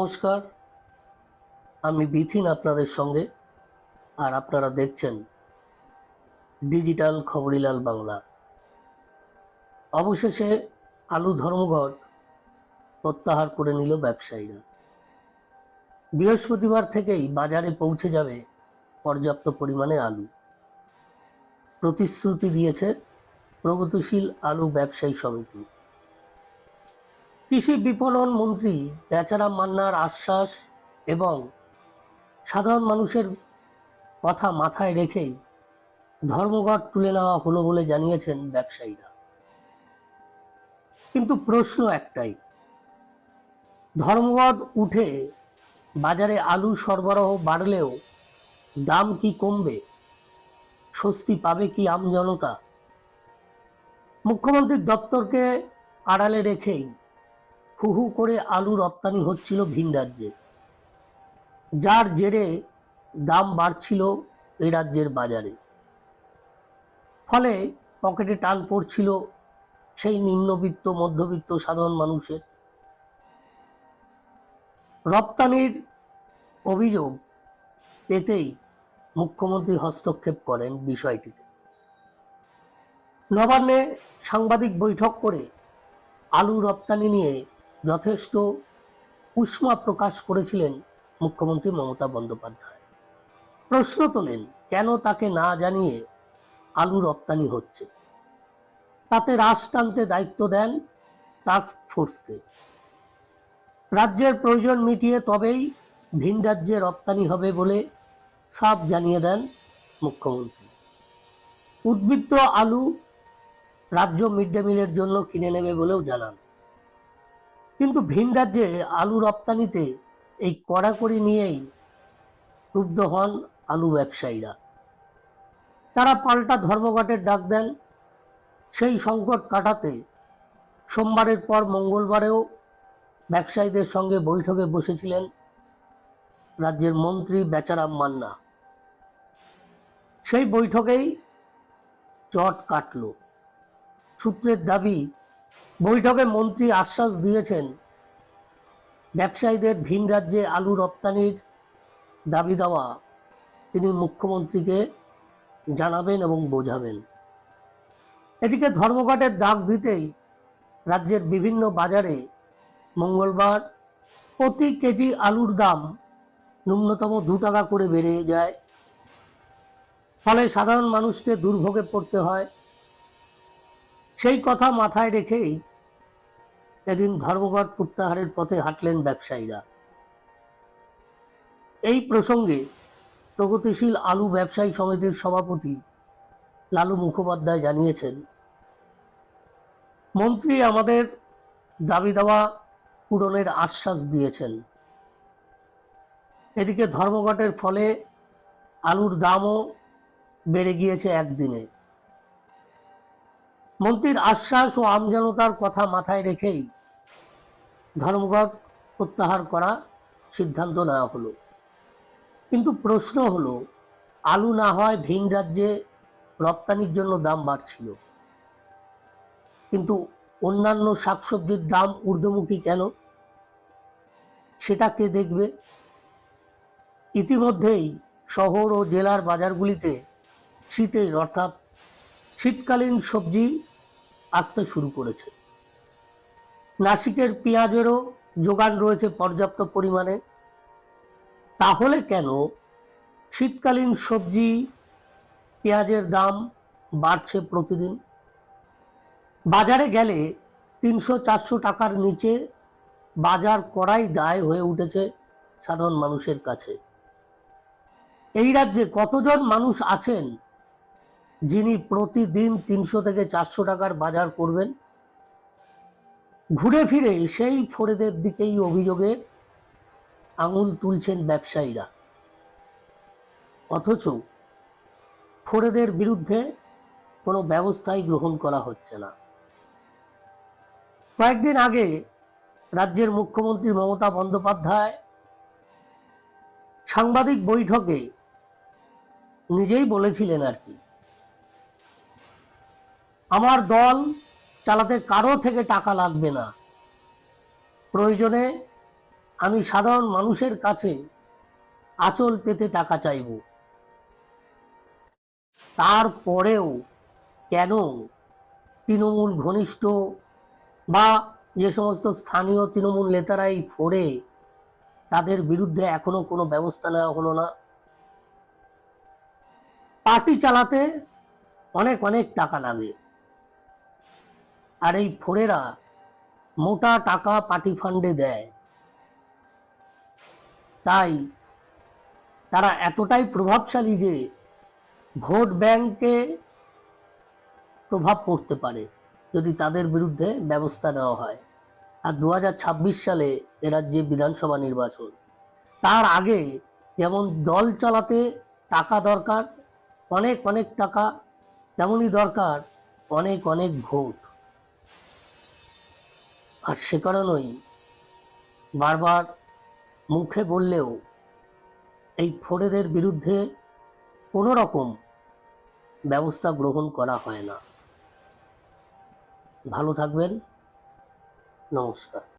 নমস্কার। আমি বিথিন আপনাদের সঙ্গে, আর আপনারা দেখছেন ডিজিটাল খবরিলাল বাংলা। অবশেষে আলু ধর্মঘট প্রত্যাহার করে নিল ব্যবসায়ীরা। বৃহস্পতিবার থেকেই বাজারে পৌঁছে যাবে পর্যাপ্ত পরিমাণে আলু। প্রতিশ্রুতি দিয়েছে প্রগতিশীল আলু ব্যবসায়ী সমিতি। কৃষি বিপণন মন্ত্রী বেচারাম মান্নার আশ্বাস এবং সাধারণ মানুষের কথা মাথায় রেখেই ধর্মঘট তুলে নেওয়া হলো বলে জানিয়েছেন ব্যবসায়ীরা। কিন্তু প্রশ্ন একটাই, ধর্মঘট উঠে বাজারে আলু সরবরাহ বাড়লেও দাম কি কমবে? স্বস্তি পাবে কি আমজনতা? মুখ্যমন্ত্রীর দপ্তরকে আড়ালে রেখেই হু হু করে আলু রপ্তানি হচ্ছিল ভিন রাজ্যে। যার জেরে দাম বাড়ছিল এই রাজ্যের বাজারে। ফলে পকেটে টান পড়ছিল সেই নিম্নবিত্ত, মধ্যবিত্ত সাধারণ মানুষের। রপ্তানির অভিযোগ পেতেই মুখ্যমন্ত্রী হস্তক্ষেপ করেন বিষয়টিতে। নবান্নে সাংবাদিক বৈঠক করে আলু রপ্তানি নিয়ে যথেষ্ট উষ্মা প্রকাশ করেছিলেন মুখ্যমন্ত্রী মমতা বন্দ্যোপাধ্যায়। প্রশ্ন তোলেন, কেন তাকে না জানিয়ে আলু রপ্তানি হচ্ছে? তাতে রাশ টানতে দায়িত্ব দেন টাস্ক ফোর্সকে রাজ্যের প্রয়োজন মিটিয়ে তবেই ভিন রাজ্যে রপ্তানি হবে বলে সাফ জানিয়ে দেন মুখ্যমন্ত্রী। উদ্বৃত্ত আলু রাজ্য মিড ডে মিলের জন্য কিনে নেবে বলেও জানান। কিন্তু ভিন রাজ্যে আলু রপ্তানিতে এই কড়াকড়ি নিয়েই ক্রুব্ধ হন আলু ব্যবসায়ীরা। তারা পাল্টা ধর্মঘটের ডাক দেন। সেই সংকট কাটাতে সোমবারের পর মঙ্গলবারেও ব্যবসায়ীদের সঙ্গে বৈঠকে বসেছিলেন রাজ্যের মন্ত্রী বেচারাম মান্না। সেই বৈঠকেই চট কাটল। সূত্রের দাবি বৈঠকে মন্ত্রী আশ্বাস দিয়েছেন, ব্যবসায়ীদের ভিন রাজ্যে আলু রপ্তানির দাবি দেওয়া। তিনি মুখ্যমন্ত্রীকে জানাবেন এবং বোঝাবেন। এদিকে ধর্মঘটের দাগ দিতেই রাজ্যের বিভিন্ন বাজারে মঙ্গলবার প্রতি কেজি আলুর দাম ন্যূনতম দু টাকা করে বেড়ে যায়। ফলে সাধারণ মানুষকে দুর্ভোগে পড়তে হয়। সেই কথা মাথায় রেখেই এদিন ধর্মঘট প্রত্যাহারের পথে হাঁটলেন ব্যবসায়ীরা। এই প্রসঙ্গে প্রগতিশীল আলু ব্যবসায়ী সমিতির সভাপতি লালু মুখোপাধ্যায় জানিয়েছেন, মন্ত্রী আমাদের দাবি দেওয়া পূরণের আশ্বাস দিয়েছেন। এদিকে ধর্মঘটের ফলে আলুর দামও বেড়ে গিয়েছে একদিনে। মন্ত্রীর আশ্বাস ও আমজনতার কথা মাথায় রেখেই ধর্মঘট প্রত্যাহার করা সিদ্ধান্ত নেওয়া হলো। কিন্তু প্রশ্ন হলো, আলু না হয় ভিন রাজ্যে রপ্তানির জন্য দাম বাড়ছিল। কিন্তু অন্যান্য শাকসবজির দাম ঊর্ধ্বমুখী কেন? সেটা কে দেখবে? ইতিমধ্যেই শহর ও জেলার বাজারগুলিতে শীতের অর্থাৎ শীতকালীন সবজি আসতে শুরু করেছে। নাসিকের পেঁয়াজেরও যোগান রয়েছে পর্যাপ্ত পরিমাণে। তাহলে কেন শীতকালীন সবজি পেঁয়াজের দাম বাড়ছে প্রতিদিন? বাজারে গেলে তিনশো চারশো টাকার নিচে বাজার করাই দায় হয়ে উঠেছে সাধারণ মানুষের কাছে। এই রাজ্যে কতজন মানুষ আছেন যিনি প্রতিদিন তিনশো থেকে চারশো টাকার বাজার করবেন? ঘুরে ফিরে সেই ফোরেদের দিকেই অভিযোগের আঙুল তুলছেন ব্যবসায়ীরা। অথচ ফোরেদের বিরুদ্ধে কোনো ব্যবস্থাই গ্রহণ করা হচ্ছে না। কয়েকদিন আগে রাজ্যের মুখ্যমন্ত্রী মমতা বন্দ্যোপাধ্যায় সাংবাদিক বৈঠকে নিজেই বলেছিলেন আর কি, আমার দল চালাতে কারও থেকে টাকা লাগবে না। প্রয়োজনে আমি সাধারণ মানুষের কাছে আচল পেতে টাকা চাইব। তারপরেও কেন তৃণমূল ঘনিষ্ঠ বা যে সমস্ত স্থানীয় তৃণমূল নেতারাই ফোরে তাদের বিরুদ্ধে এখনও কোনো ব্যবস্থা নেওয়া হলো না? পার্টি চালাতে অনেক অনেক টাকা লাগে। আর এই ফোরেরা মোটা টাকা পার্টি ফান্ডে দেয়। তাই তারা এতটাই প্রভাবশালী যে ভোট ব্যাংকে প্রভাব পড়তে পারে যদি তাদের বিরুদ্ধে ব্যবস্থা নেওয়া হয়। আর দু হাজার ছাব্বিশ সালে এ রাজ্যে বিধানসভা নির্বাচন। তার আগে যেমন দল চালাতে টাকা দরকার, অনেক অনেক টাকা, তেমনই দরকার অনেক অনেক ভোট। আর সে কারণেই বারবার মুখে বললেও এই ফোরেদের বিরুদ্ধে কোনো রকম ব্যবস্থা গ্রহণ করা হয় না। ভালো থাকবেন। নমস্কার।